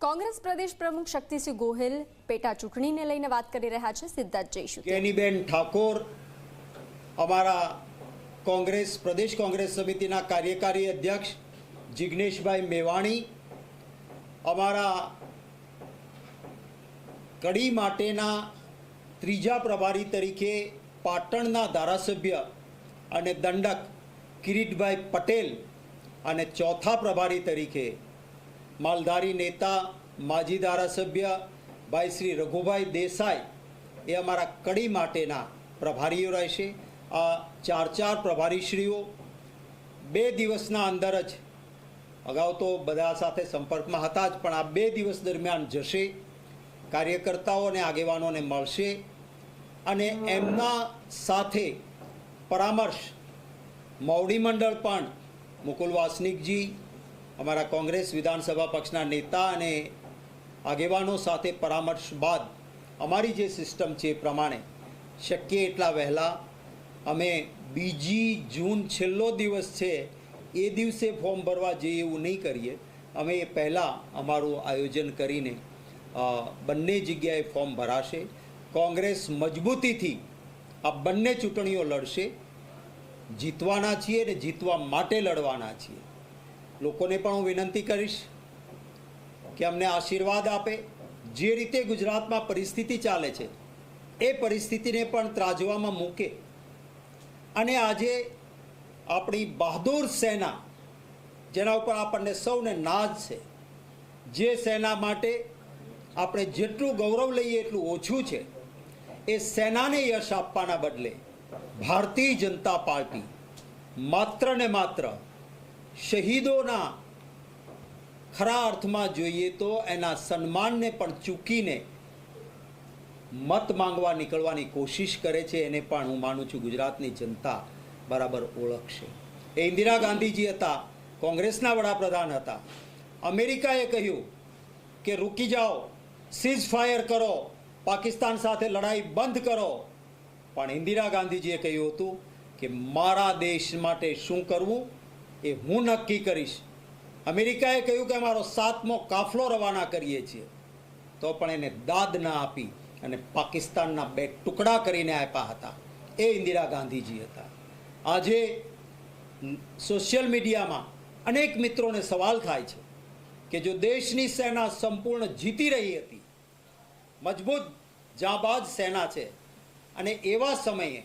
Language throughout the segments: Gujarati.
કોંગ્રેસ પ્રદેશ પ્રમુખ શક્તિસિંહ ગોહિલ પેટા ચૂંટણીને લઈને વાત કરી રહ્યા છે સિદ્ધાર્થ જ જઈશું કેનીબેન ઠાકોર અમારા કોંગ્રેસ, પ્રદેશ કોંગ્રેસ સમિતિના કાર્યકારી અધ્યક્ષ જિગ્નેશભાઈ મેવાણી અમારા કડી માટેના ત્રીજા પ્રભારી તરીકે પાટણના ધારાસભ્ય અને દંડક કિરીટભાઈ પટેલ અને ચોથા પ્રભારી તરીકે માલધારી નેતા, માજી ધારાસભ્ય ભાઈ શ્રી રઘુભાઈ દેસાઈ એ અમારા કડી માટેના પ્રભારીઓ રહેશે. આ ચાર ચાર પ્રભારીશ્રીઓ બે દિવસના અંદર જ, અગાઉ તો બધા સાથે સંપર્કમાં હતા જ, પણ આ બે દિવસ દરમિયાન જશે, કાર્યકર્તાઓ અને આગેવાનોને મળશે અને એમના સાથે પરામર્શ મૌડી મંડળ પણ, મુકુલ વાસનિકજી અમારા કોંગ્રેસ વિધાનસભા પક્ષના નેતા અને આગેવાનો સાથે પરામર્શ બાદ અમારી જે સિસ્ટમ છે એ પ્રમાણે શક્ય એટલા વહેલા અમે બીજી જૂન છેલ્લો દિવસ છે એ દિવસે ફોર્મ ભરવા જઈએ એવું નહીં કરીએ. અમે એ પહેલાં અમારું આયોજન કરીને બંને જગ્યાએ ફોર્મ ભરાશે. કોંગ્રેસ મજબૂતીથી આ બંને ચૂંટણીઓ લડશે. જીતવાના છીએ અને જીતવા માટે લડવાના છીએ. લોકોને પણ હું વિનંતી કરીશ કે અમને આશીર્વાદ આપે. જે રીતે ગુજરાતમાં પરિસ્થિતિ ચાલે છે, એ પરિસ્થિતિને પણ ત્રાજવામાં મૂકે. અને આજે આપણી બહાદુર સેના, જેના ઉપર આપણને સૌને નાજ છે, જે સેના માટે આપણે જેટલું ગૌરવ લઈએ એટલું ઓછું છે. એ સેનાને યશ આપવાના બદલે ભારતીય જનતા પાર્ટી માત્ર ને માત્ર શહીદોના ખરા અર્થમાં જોઈએ તો એના સન્માનને પણ ચૂકીને મત માંગવા નીકળવાની કોશિશ કરે છે. એને પણ હું માનું છું ગુજરાતની જનતા બરાબર ઓળખશે. એ ઇન્દિરા ગાંધીજી હતા, કોંગ્રેસના વડાપ્રધાન હતા. અમેરિકાએ કહ્યું કે રૂકી જાઓ, સીઝ ફાયર કરો, પાકિસ્તાન સાથે લડાઈ બંધ કરો. પણ ઇન્દિરા ગાંધીજીએ કહ્યું હતું કે મારા દેશ માટે શું કરવું? એ હું નક્કી કરીશ. અમેરિકાએ કહ્યું કે અમારો સાતમો કાફલો રવાના કરીએ છીએ. તો પણ એને દાદ ના આપી અને પાકિસ્તાનના બે ટુકડા કરીને આપ્યા હતા. એ ઇન્દિરા ગાંધીજી હતા. આજે સોશિયલ મીડિયામાં અનેક મિત્રોને સવાલ થાય છે કે જો દેશની સેના સંપૂર્ણ જીતી રહી હતી, મજબૂત જાબાજ સેના છે, અને એવા સમયે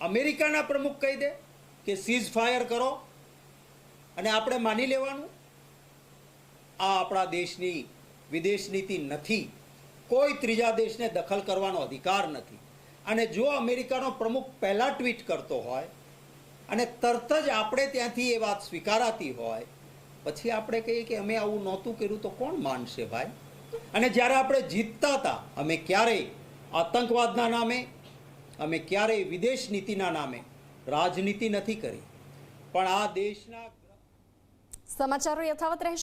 અમેરિકાના પ્રમુખ કહી દે કે સીઝ ફાયર કરો અને આપણે માની લેવાનું, આ આપણા દેશની વિદેશ નીતિ નથી. કોઈ ત્રીજા દેશને દખલ કરવાનો અધિકાર નથી. અને જો અમેરિકાનો પ્રમુખ પહેલાં ટ્વીટ કરતો હોય અને તરત જ આપણે ત્યાંથી એ વાત સ્વીકારાતી હોય, પછી આપણે કહીએ કે અમે આવું નહોતું કર્યું તો કોણ માનશે ભાઈ? અને જ્યારે આપણે જીતતા હતા, અમે ક્યારેય આતંકવાદના નામે, અમે ક્યારેય વિદેશ નીતિના નામે રાજનીતિ નથી કરી. પણ આ દેશના સમાચારો યથાવત રહેશે